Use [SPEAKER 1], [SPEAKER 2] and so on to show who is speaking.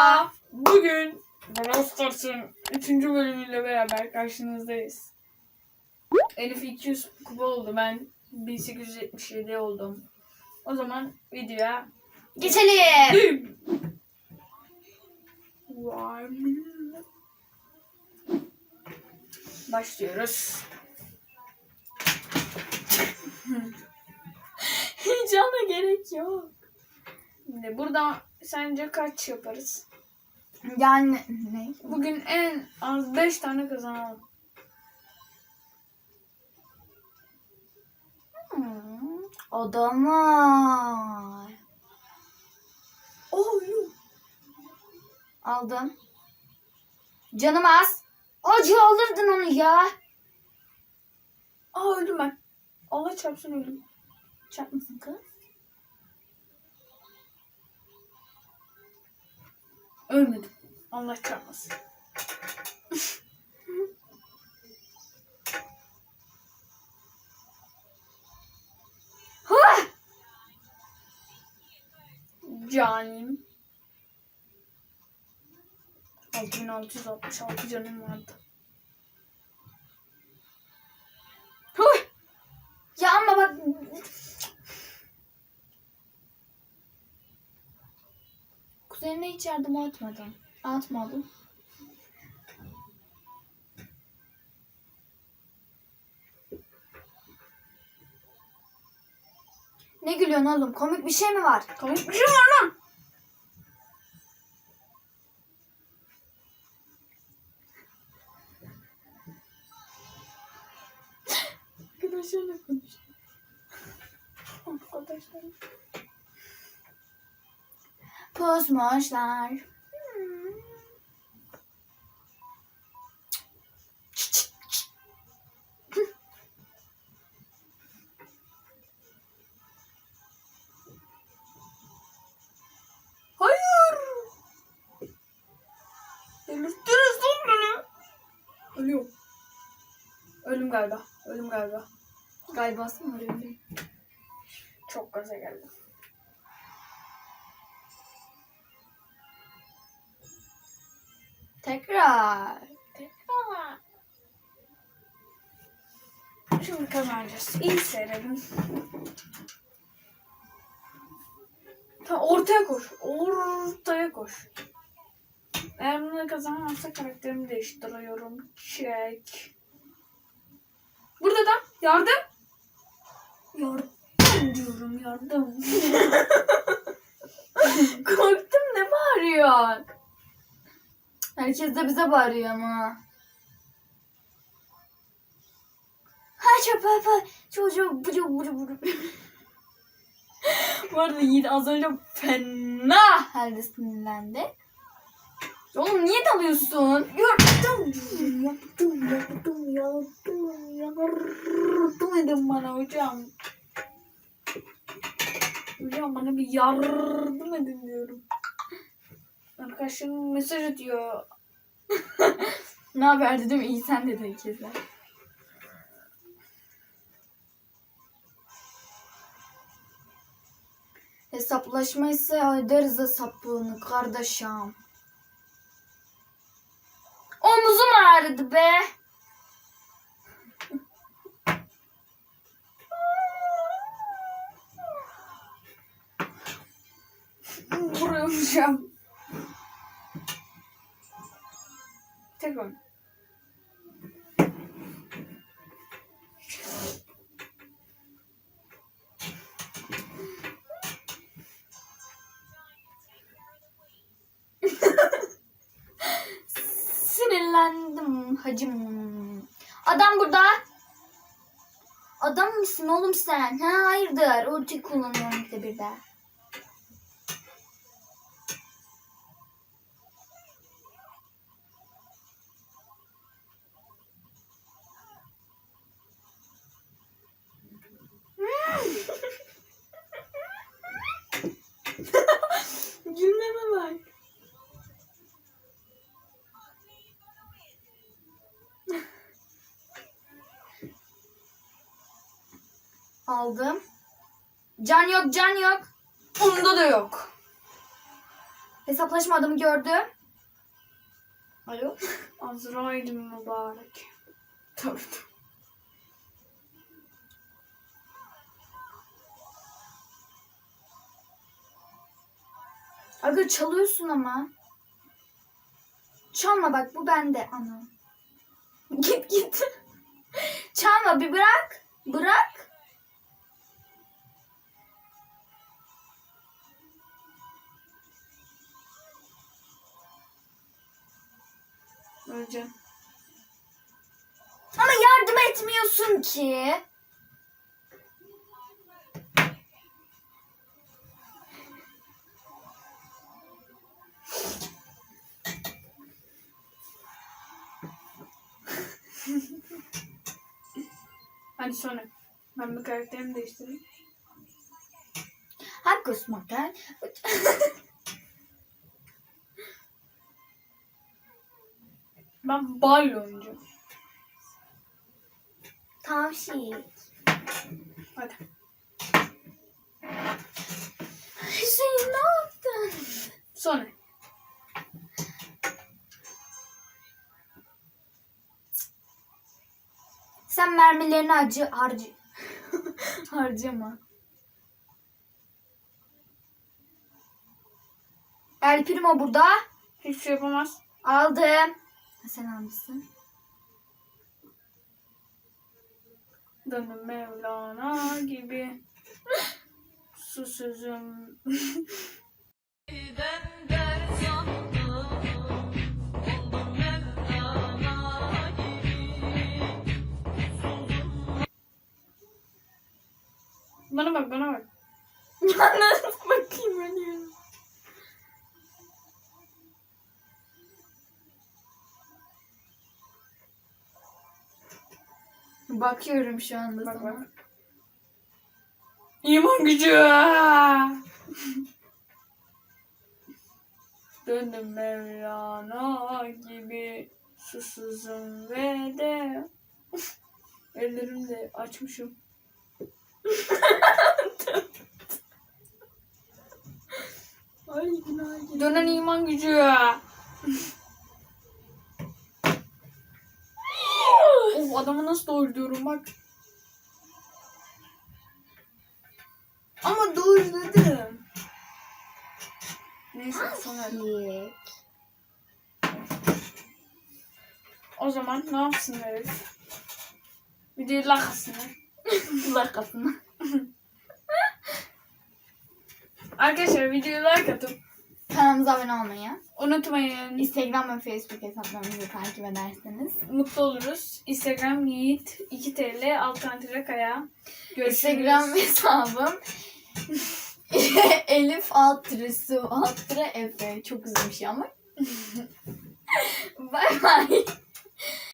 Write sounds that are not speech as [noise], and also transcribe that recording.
[SPEAKER 1] Merhaba. Bugün Brawl Stars'ın 3. bölümüyle beraber karşınızdayız. Elif 200 kupa oldu. Ben 1877 oldum. O zaman videoya
[SPEAKER 2] Geçelim.
[SPEAKER 1] Mı? Başlıyoruz. Heyecana gerek yok. Şimdi burada sence kaç yaparız?
[SPEAKER 2] Yani ne?
[SPEAKER 1] Bugün en az 5 tane kazanalım.
[SPEAKER 2] Hmm, Adamlar.
[SPEAKER 1] Oh.
[SPEAKER 2] Aldım. Canım az. Acı alırdın onu ya.
[SPEAKER 1] Aa öldüm ben. Allah çarpsın öldüm.
[SPEAKER 2] Çarpmasın kız.
[SPEAKER 1] Ölmedim. Allah.
[SPEAKER 2] Huh!
[SPEAKER 1] Canim. 6666 canım vardı.
[SPEAKER 2] Huh! Ya ama bak. Kuzenine hiç yardım atmadım. Atmadım. Ne gülüyorsun oğlum? Komik bir şey mi var?
[SPEAKER 1] Komik bir şey var lan. Arkadaşlarla konuş. Arkadaşlar.
[SPEAKER 2] Pusmuşlar.
[SPEAKER 1] Hayır. Delirttiniz lan beni. Ölüyorum. Ölüm galiba. Ölüm galiba.
[SPEAKER 2] Galiba mı arıyor?
[SPEAKER 1] Çok gaza geldi.
[SPEAKER 2] Tekrar.
[SPEAKER 1] Tekrar. Şimdi kazanacağız. İyi seyredin. Ta ortaya koş. Ortaya koş. Eğer bunu kazanmazsa karakterimi değiştiriyorum. Çek. Burada da yardım. Yardım diyorum yardım. [laughs]
[SPEAKER 2] Korktum ne bağırıyorsun? Herkes de bize bağırıyor ama. Ha çöp çöp çöp çocuğu bucu bucu bucu. Bu arada Yiğit az önce fena halde sinirlendi. Oğlum niye dalıyorsun? Yaptım, yaptım, yaptım, yaptım, yardım edin bana hocam.
[SPEAKER 1] Hocam bana bir yardım edin diyorum. Arkadaşım mesaj atıyor. [laughs]
[SPEAKER 2] Ne haber dedim iyi sen dedi herkese. Hesaplaşma ise ederiz hesabını kardeşim. Omuzum ağrıdı be. [laughs]
[SPEAKER 1] Buraya hocam. Tekrar. [laughs]
[SPEAKER 2] Sinirlendim hacım. Adam burada. Adam mısın oğlum sen? Ha hayırdır? Ulti kullanıyorum işte bir de. Aldım. Can yok, can yok.
[SPEAKER 1] Onda da yok.
[SPEAKER 2] Hesaplaşma adamı gördüm. Alo. [laughs]
[SPEAKER 1] Azrail mübarek. Tabii.
[SPEAKER 2] Aga çalıyorsun ama. Çalma bak bu bende ana. [laughs] Git git. Çalma bir bırak. Bırak.
[SPEAKER 1] Öleceğim.
[SPEAKER 2] Ama yardım etmiyorsun ki.
[SPEAKER 1] Hadi sonra. Ben bir karakterimi değiştireyim.
[SPEAKER 2] Hakkos makar. [laughs]
[SPEAKER 1] Ben oynayacağım.
[SPEAKER 2] Tavşik.
[SPEAKER 1] Hadi.
[SPEAKER 2] Hüseyin ne yaptın?
[SPEAKER 1] Sonra.
[SPEAKER 2] Sen mermilerini acı harcı. [laughs] Harcama. El Primo burada.
[SPEAKER 1] Hiçbir şey yapamaz.
[SPEAKER 2] Aldım. Sen almışsın.
[SPEAKER 1] Döndüm Mevlana gibi. Susuzum. bana bak bana bak. [laughs]
[SPEAKER 2] Nasıl bakayım ölüyorum. Bakıyorum şu anda
[SPEAKER 1] Bak
[SPEAKER 2] sana.
[SPEAKER 1] bak. İman gücü. [laughs] Döndüm Mevlana gibi susuzum ve de [laughs] ellerimi de açmışım. [laughs]
[SPEAKER 2] Ay günah.
[SPEAKER 1] Dönen iman gücü. Adamı nasıl doyuruyorum bak. Ama doyurdum. Neyse sonra. O zaman ne yapsın herif? Bir de lakasını.
[SPEAKER 2] Lakasını. [laughs]
[SPEAKER 1] Arkadaşlar videoyu like atıp
[SPEAKER 2] Kanalımıza abone olmayı,
[SPEAKER 1] unutmayın.
[SPEAKER 2] Instagram ve Facebook hesaplarımızı takip ederseniz.
[SPEAKER 1] Mutlu oluruz. Instagram Yiğit 2 TL alternatif kaya. Görüşürüz.
[SPEAKER 2] Instagram hesabım [laughs] Elif alt tire su alt tire Efe. Çok uzun bir şey ama. [laughs] Bay bay.